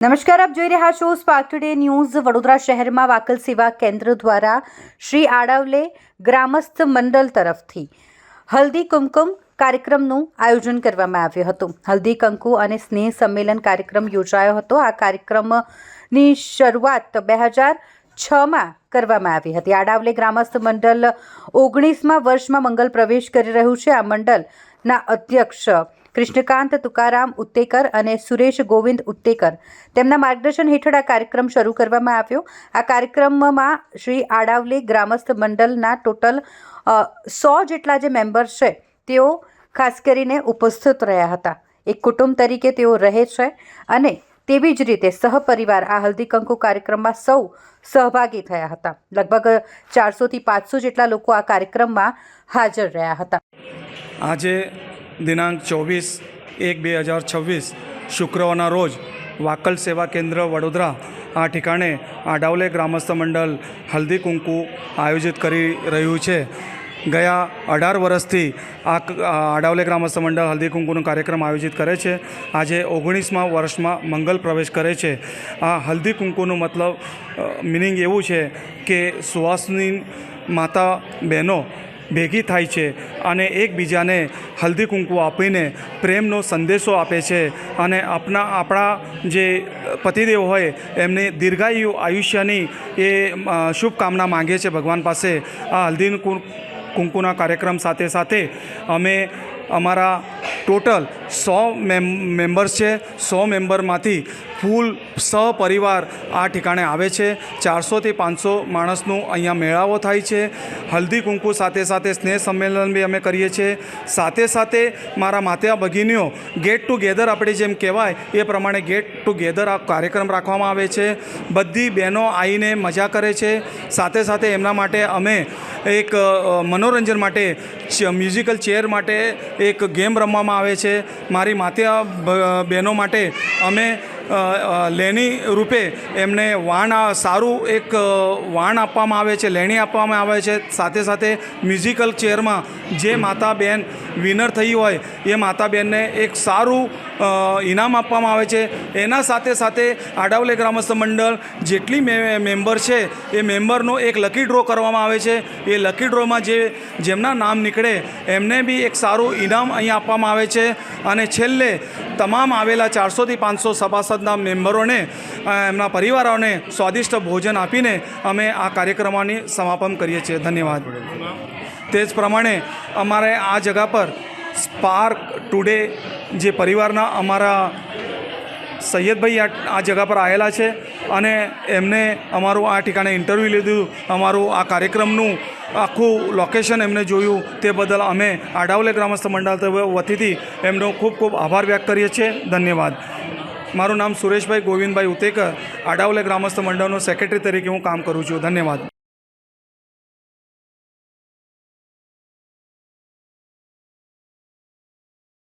નમસ્કાર, આપ જોઈ રહ્યા છો સ્પાર્ક ટુડે ન્યૂઝ વડોદરા શહેરમાં વાકલ સેવા કેન્દ્ર દ્વારા શ્રી આડાવલે ગ્રામસ્થ મંડળ તરફથી હલ્દી કુમકુમ કાર્યક્રમનું આયોજન કરવામાં આવ્યું હતું. હલ્દી, કંકુ અને સ્નેહ સંમેલન કાર્યક્રમ યોજાયો હતો. આ કાર્યક્રમની શરૂઆત બે હજાર છમાં કરવામાં આવી હતી. આડાવલે ગ્રામસ્થ મંડળ ઓગણીસમાં વર્ષમાં મંગલ પ્રવેશ કરી રહ્યું છે. આ મંડળના અધ્યક્ષ કૃષ્ણકાંત તુકારામ ઉત્તેકર અને સુરેશ ગોવિંદ ઉત્તેકર. તેમના માર્ગદર્શન હેઠળ આ કાર્યક્રમ શરૂ કરવામાં આવ્યો. આ કાર્યક્રમમાં શ્રી આડાવલે ગ્રામસ્થ મંડળના ટોટલ સો જેટલા જે મેમ્બર્સ છે, તેઓ ખાસ કરીને ઉપસ્થિત રહ્યા હતા. એક કુટુંબ તરીકે તેઓ રહે છે અને તેવી જ રીતે સહપરિવાર આ હલ્દી કંકુ કાર્યક્રમમાં સૌ સહભાગી થયા હતા. લગભગ ચારસોથી પાંચસો જેટલા લોકો આ કાર્યક્રમમાં હાજર રહ્યા હતા. આજે દિનાંક ચોવીસ એક બે હજાર છવ્વીસ, શુક્રવારના રોજ વાકલ સેવા કેન્દ્ર વડોદરા, આ ઠેકાણે આડાવલે ગ્રામસ્થ મંડળ હલ્દી કુંકુ આયોજિત કરી રહ્યું છે. ગયા અઢાર વર્ષથી આ આડાવલે ગ્રામસ્થ મંડળ હલ્દી કુંકુનો કાર્યક્રમ આયોજિત કરે છે. આજે ઓગણીસમાં વર્ષમાં મંગલ પ્રવેશ કરે છે. આ હલ્દી કુંકુનો મતલબ મિનિંગ એવું છે કે સુવાસની માતા બહેનો ભેગી થાય છે અને એકબીજાને હલ્દી કુંકુ આપીને પ્રેમનો સંદેશો આપે છે અને આપણા આપણા જે પતિદેવ હોય, એમને દીર્ઘાયુ આયુષ્યની એ શુભકામના માંગે છે ભગવાન પાસે આ હલ્દી કુંકુના કાર્યક્રમ સાથે સાથે અમે અમારા ટોટલ સો મેમ, મેમ્બર્સ છે. સો મેમ્બરમાંથી ફૂલ સહપરિવાર આ ઠેકાણે આવે છે. ચારસોથી પાંચસો માણસનું અહીંયા મેળાવો થાય છે. હલ્દી કુંકુ સાથે સાથે સ્નેહ સંમેલન બી અમે કરીએ છીએ. સાથે સાથે મારા માતા ભગીનીઓ ગેટ ટુગેધર આપણે જેમ કહેવાય, એ પ્રમાણે ગેટ ટુગેધર આ કાર્યક્રમ રાખવામાં આવે છે. બધી બહેનો આવીને મજા કરે છે. સાથે સાથે એમના માટે અમે એક મનોરંજન માટે મ્યુઝિકલ ચેર માટે એક ગેમ રમવામાં આવે છે. મારી માતા બહેનો માટે અમે લેણી રૂપે એમને વાણ સારું એક વાણ આપવામાં આવે છે, લેણી આપવામાં આવે છે. સાથે સાથે મ્યુઝિકલ ચેરમાં જે માતા બહેન વિનર થઈ હોય, એ માતા બહેનને એક સારું ઇનામ આપવામાં આવે છે. એના સાથે સાથે આડાવલે ગ્રામસ્થ મંડળ જેટલી મેમ્બર છે, એ મેમ્બરનો એક લકી ડ્રો કરવામાં આવે છે. એ લકી ડ્રોમાં જે, જેમના નામ નીકળે, એમને બી એક સારું ઇનામ અહીં આપવામાં આવે છે. અને છેલ્લે તમામ આવેલા ચારસોથી પાંચસો સભાસદના મેમ્બરોને એમના પરિવારોને સ્વાદિષ્ટ ભોજન આપીને અમે આ કાર્યક્રમોની સમાપન કરીએ છીએ. ધન્યવાદ. તે જ પ્રમાણે અમારે આ જગા પર સ્પાર્ક ટુડે જે પરિવારના અમારા સૈયદભાઈ આ આ જગા પર આવેલા છે અને એમને અમારું આ ઠેકાણે ઇન્ટરવ્યૂ લીધું. અમારું આ કાર્યક્રમનું આખું લોકેશન એમને જોયું. તે બદલ અમે આડાવલે ગ્રામસ્થ મંડળ વતીથી એમનો ખૂબ ખૂબ આભાર વ્યક્ત કરીએ છીએ. ધન્યવાદ. મારું નામ સુરેશભાઈ ગોવિંદભાઈ ઉતેકર, આડાવલે ગ્રામસ્થ મંડળનો સેક્રેટરી તરીકે હું કામ કરું છું. ધન્યવાદ.